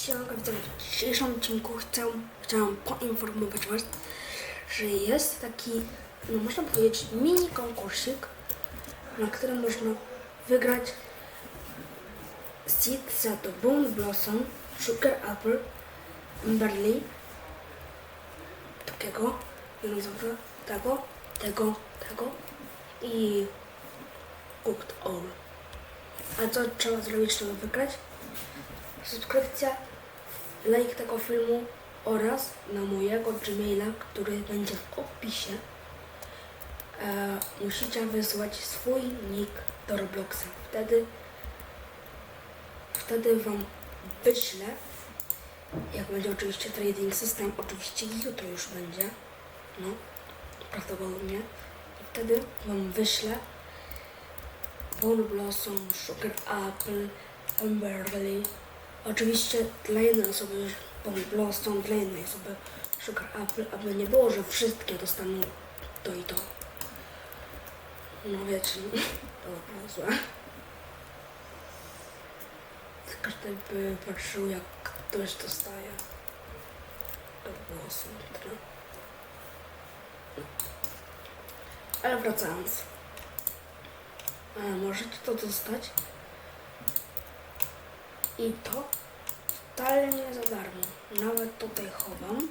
Siemanko, widzowie, w dzisiejszym odcinku chcę, chciałam poinformować Was, że jest taki, no można powiedzieć, mini konkursik, na którym można wygrać Seed za to Bone Blossom, Sugar Apple, Barley, takiego, dinozauра, tego, tego, tego i Cooked All. A co trzeba zrobić, żeby wygrać? Subskrypcja, like tego filmu oraz na mojego Gmaila, który będzie w opisie. E, musicie wysłać swój nick do Robloxa. Wtedy, wtedy wam wyślę, jak będzie oczywiście trading system, oczywiście jutro już będzie, no, prawdopodobnie. I wtedy wam wyślę Bone Blossom, Sugar Apple, Amberley. Oczywiście dla jednej osoby Bone Blossom, dla jednej osoby Sugar Apple, aby nie było, że wszystkie dostaną to i to. No wiecie, to było złe. Każdy by patrzył jak ktoś dostaje. To by było smutne. Ale wracając. E, możecie to dostać. I to wcale nie za darmo. Nawet tutaj chowam.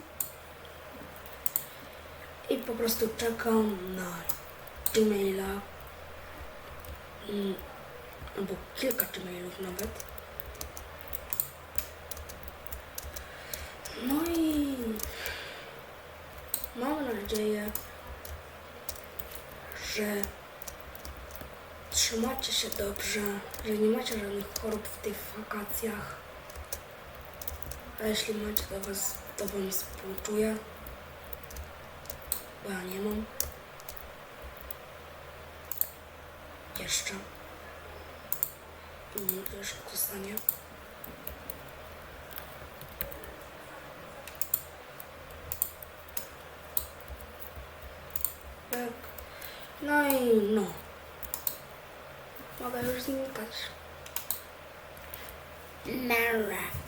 I po prostu czekam na Gmaila. Mm, Albo kilka Gmailów nawet. No i mam nadzieję, że trzymacie się dobrze, że nie macie żadnych chorób w tych wakacjach. A jeśli macie, to was, to wam współczuję. Bo ja nie mam. Jeszcze. I to już zostanie. Tak. No i no. Valla hırsını kaç. Merhaba.